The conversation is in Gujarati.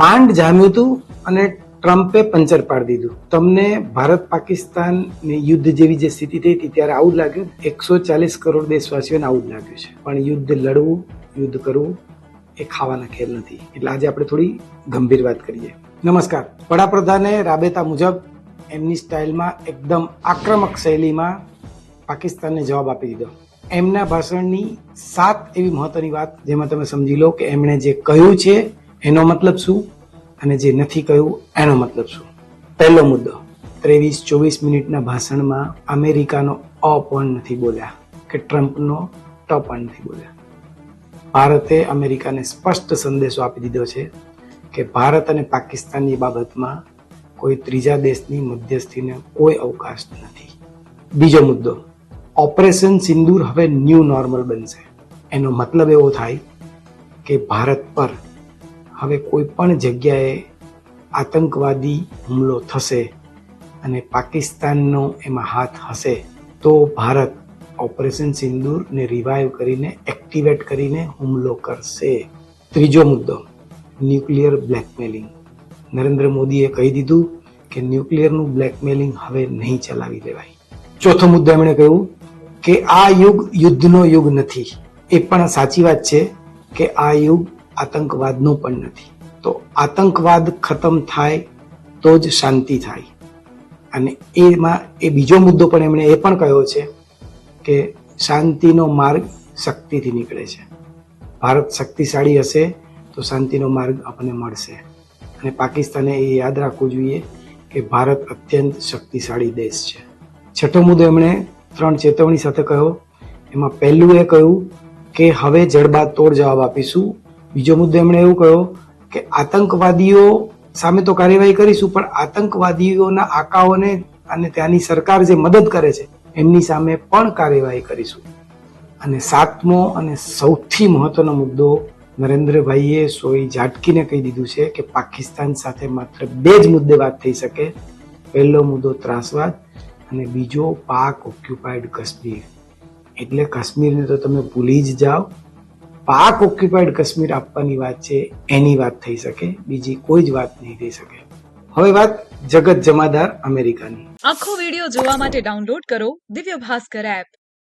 માંડ જામ્યું હતું અને ટ્રમ્પે પંચર પાડી દીધું. તમને ભારત પાકિસ્તાન યુદ્ધ જેવી જે સ્થિતિ થઈ હતી ત્યારે આવું જ લાગ્યું. એકસો ચાલીસ કરોડ દેશવાસીઓને આવું જ લાગ્યું છે. પણ યુદ્ધ લડવું, યુદ્ધ કરવું એ ખાવાના ખેલ નથી. એટલે આજે આપણે થોડી ગંભીર વાત કરીએ. નમસ્કાર. વડાપ્રધાને રાબેતા મુજબ એમની સ્ટાઇલમાં એકદમ આક્રમક શૈલીમાં પાકિસ્તાનને જવાબ આપી દીધો. એમના ભાષણની સાત એવી મહત્વની વાત જેમાં તમે સમજી લો કે એમણે જે કહ્યું છે એનો મતલબ શું? અને જે નથી કહ્યું, એનો મતલબ શું? પહેલો મુદ્દો, ત્રેવીસ ચોવીસ મિનિટના ભાષણમાં અમેરિકાનો અ પણ નથી બોલ્યા કે ટ્રમ્પનો ટ પણ નથી બોલ્યા. ભારતે અમેરિકાને સ્પષ્ટ સંદેશો આપી દીધો છે કે ભારત અને પાકિસ્તાનની બાબતમાં કોઈ ત્રીજા દેશની મધ્યસ્થીને કોઈ અવકાશ નથી. બીજો મુદ્દો, ઓપરેશન સિંદૂર હવે ન્યૂ નોર્મલ બનશે. એનો મતલબ એવો થાય કે ભારત પર હવે કોઈ પણ જગ્યાએ આતંકવાદી હુમલો થશે અને પાકિસ્તાનનો એમાં હાથ હશે, તો ભારત ઓપરેશન સિંદૂરને રિવાઇવ કરીને એક્ટિવેટ કરીને હુમલો કરશે. ત્રીજો મુદ્દો ન્યુક્લિયર બ્લેકમેલિંગ નરેન્દ્ર મોદીએ કહી દીધું કે ન્યુક્લિયરનું બ્લેકમેલિંગ હવે નહીં ચલાવી લેવાય. ચોથો મુદ્દો એમણે કહ્યું કે આ યુગ યુદ્ધનો યુગ નથી. એ પણ સાચી વાત છે કે આ યુગ આતંકવાદનો પણ નથી. તો આતંકવાદ ખતમ થાય તો જ શાંતિ થાય. અને એમાં એ બીજો મુદ્દો પણ એમણે એ પણ કહ્યો છે કે શાંતિનો માર્ગ શક્તિથી નીકળે છે. ભારત શક્તિશાળી હશે તો શાંતિનો માર્ગ આપણને મળશે. અને પાકિસ્તાને એ યાદ રાખવું જોઈએ કે ભારત અત્યંત શક્તિશાળી દેશ છે. છઠ્ઠો મુદ્દો એમણે ત્રણ ચેતવણી સાથે કહ્યો. એમાં પહેલું એ કહ્યું કે હવે જડબાતોડ જવાબ આપીશું બીજો મુદ્દો એમણે એવું કહ્યો કે આતંકવાદીઓ સામે તો કાર્યવાહી કરીશું, પણ આતંકવાદીઓના આકાઓને અને ત્યાંની સરકાર જે મદદ કરે છે, એમની સામે પણ કાર્યવાહી કરીશું. અને સાતમો અને સૌથી મહત્વનો મુદ્દો નરેન્દ્રભાઈએ સોઈ ઝાટકીને કહી દીધું છે કે પાકિસ્તાન સાથે માત્ર બે જ મુદ્દે વાત થઈ શકે. પહેલો મુદ્દો ત્રાસવાદ અને બીજો પાક ઓક્યુપાઈડ કાશ્મીર. એટલે કાશ્મીરને તો તમે ભૂલી જ જાઓ. પાક ઓક્યુપાઈડ કાશ્મીર આપવાની વાત છે, એની વાત થઈ શકે, બીજી કોઈ જ વાત નહીં થઈ શકે. હવે વાત જગત જમાદાર અમેરિકાની. આખો વિડિયો જોવા માટે ડાઉનલોડ કરો દિવ્ય ભાસ્કર એપ